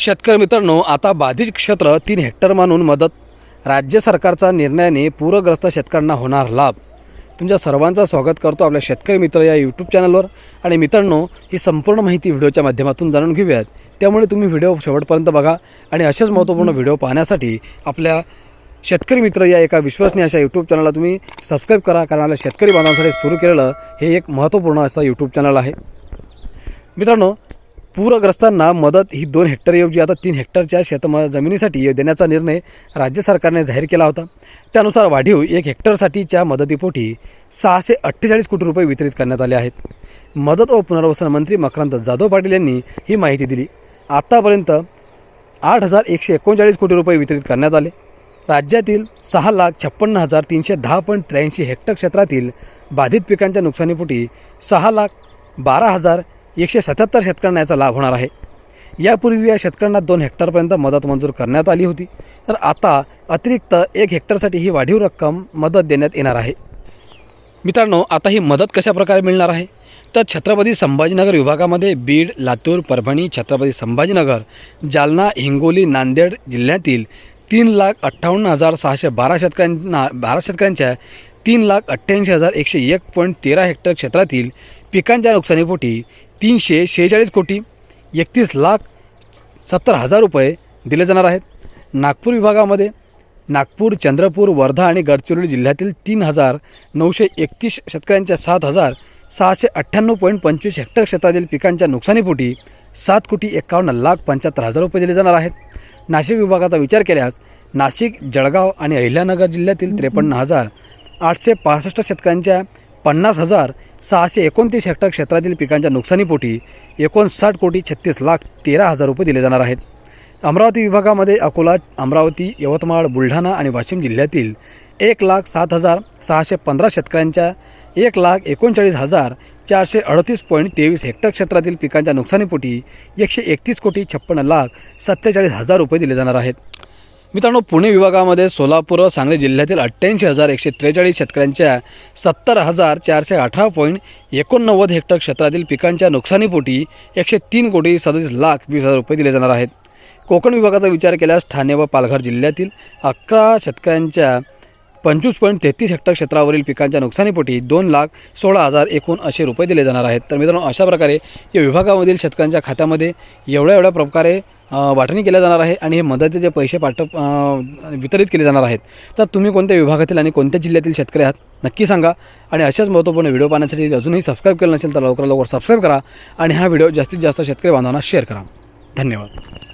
शेतकरी मित्रांनो आता बाधित क्षेत्र तीन हेक्टर मानून मदत. राज्य सरकारचा निर्णयाने पूरग्रस्त शेतकऱ्यांना होणार लाभ. तुमच्या सर्वांचं स्वागत करतो आपल्या शेतकरी मित्र या यूट्यूब चॅनलवर आणि मित्रांनो ही संपूर्ण माहिती व्हिडिओच्या माध्यमातून जाणून घेऊयात. त्यामुळे तुम्ही व्हिडिओ शेवटपर्यंत बघा आणि असेच महत्त्वपूर्ण व्हिडिओ पाहण्यासाठी आपल्या शेतकरी मित्र या एका विश्वसनीय अशा यूट्यूब चॅनलला तुम्ही सबस्क्राईब करा कारण आपल्या शेतकरी बांधवांसाठी सुरू केलेलं हे एक महत्त्वपूर्ण असं यूट्यूब चॅनल आहे. मित्रांनो पूरग्रस्तांना मदत ही दोन हेक्टरऐवजी आता तीन हेक्टरच्या शेतम जमिनीसाठी देण्याचा निर्णय राज्य सरकारने जाहीर केला होता. त्यानुसार वाढीव एक हेक्टरसाठीच्या मदतीपोटी सहाशे अठ्ठेचाळीस कोटी रुपये वितरित करण्यात आले आहेत. मदत व पुनर्वसन मंत्री मकरांत जाधव पाटील यांनी ही माहिती दिली. आत्तापर्यंत आठ हजार एकशे एकोणचाळीस कोटी रुपये वितरित करण्यात आले. राज्यातील सहा लाख छप्पन्न हजार तीनशे दहा पॉईंट त्र्याऐंशी हेक्टर क्षेत्रातील बाधित पिकांच्या नुकसानीपोटी सहा लाख बारा हजार एकशे सत्याहत्तर शेतकऱ्यांना याचा लाभ होणार आहे. यापूर्वी या शेतकऱ्यांना दोन हेक्टरपर्यंत मदत मंजूर करण्यात आली होती. तर आता अतिरिक्त एक हेक्टरसाठी ही वाढीव रक्कम मदत देण्यात येणार आहे. मित्रांनो आता ही मदत कशाप्रकारे मिळणार आहे? तर छत्रपती संभाजीनगर विभागामध्ये बीड लातूर परभणी छत्रपती संभाजीनगर जालना हिंगोली नांदेड जिल्ह्यातील तीन लाख अठ्ठावन्न हजार सहाशे बारा शेतकऱ्यांना बारा शेतकऱ्यांच्या तीन लाख अठ्ठ्याऐंशी हजार एकशे एक पॉईंट तेरा हेक्टर क्षेत्रातील पिकांच्या नुकसानीपोटी तीनशे शेहेचाळीस कोटी एकतीस लाख सत्तर हजार रुपये दिले जाणार आहेत. नागपूर विभागामध्ये नागपूर चंद्रपूर वर्धा आणि गडचिरोली जिल्ह्यातील तीन हजार नऊशे एकतीस शेतकऱ्यांच्या सात हजार सहाशे अठ्ठ्याण्णव पॉईंट पंचवीस हेक्टर क्षेत्रातील पिकांच्या नुकसानीपोटी सात कोटी एकावन्न लाख पंच्याहत्तर हजार रुपये दिले जाणार आहेत. नाशिक विभागाचा विचार केल्यास नाशिक जळगाव आणि अहिल्यानगर जिल्ह्यातील त्रेपन्न हजार आठशे पासष्ट शेतकऱ्यांच्या पन्नास हजार सहाशे एकोणतीस हेक्टर क्षेत्रातील पिकांच्या नुकसानीपोटी एकोणसाठ कोटी छत्तीस लाख तेरा हजार रुपये दिले जाणार आहेत. अमरावती विभागामध्ये अकोला अमरावती यवतमाळ बुलढाणा आणि वाशिम जिल्ह्यातील एक लाख सात हजार सहाशे पंधरा शेतकऱ्यांच्या एक लाख एकोणचाळीस हजार चारशे अडतीस पॉईंट तेवीस हेक्टर क्षेत्रातील पिकांच्या नुकसानीपोटी एकशे एकतीस कोटी छप्पन्न लाख सत्तेचाळीस हजार रुपये दिले जाणार आहेत. मित्रांनो पुणे विभागामध्ये सोलापूर व सांगली जिल्ह्यातील अठ्ठ्याऐंशी हजार एकशे त्रेचाळीस शेतकऱ्यांच्या सत्तर हजार चारशे अठरा पॉईंट एकोणनव्वद हेक्टर क्षेत्रातील पिकांच्या नुकसानीपोटी एकशे तीन कोटी सदतीस लाख वीस हजार रुपये दिले जाणार आहेत. कोकण विभागाचा विचार केल्यास ठाणे व पालघर जिल्ह्यातील अकरा शेतकऱ्यांच्या पंचवीस पॉईंट तेहतीस हेक्टर क्षेत्रावरील पिकांच्या नुकसानीपोटी दोन लाख सोळा हजार एकूण असे रुपये दिले जाणार आहेत. तर मित्रांनो अशा प्रकारे या विभागामधील शेतकऱ्यांच्या खात्यामध्ये एवढ्या एवढ्या प्रकारे वाटणी केल्या जाणार आहे आणि हे मदतीचे पैसे पाठप वितरित केले जाणार आहेत. तर तुम्ही कोणत्या विभागातील आणि कोणत्या जिल्ह्यातील शेतकरी आहात नक्की सांगा. आणि अशाच महत्त्वपूर्ण व्हिडिओ पाहण्यासाठी अजूनही सबस्क्राईब केलं नसेल तर लवकर लवकर सबस्क्राईब करा. आणि हा व्हिडिओ जास्तीत जास्त शेतकरी बांधवांना शेअर करा. धन्यवाद.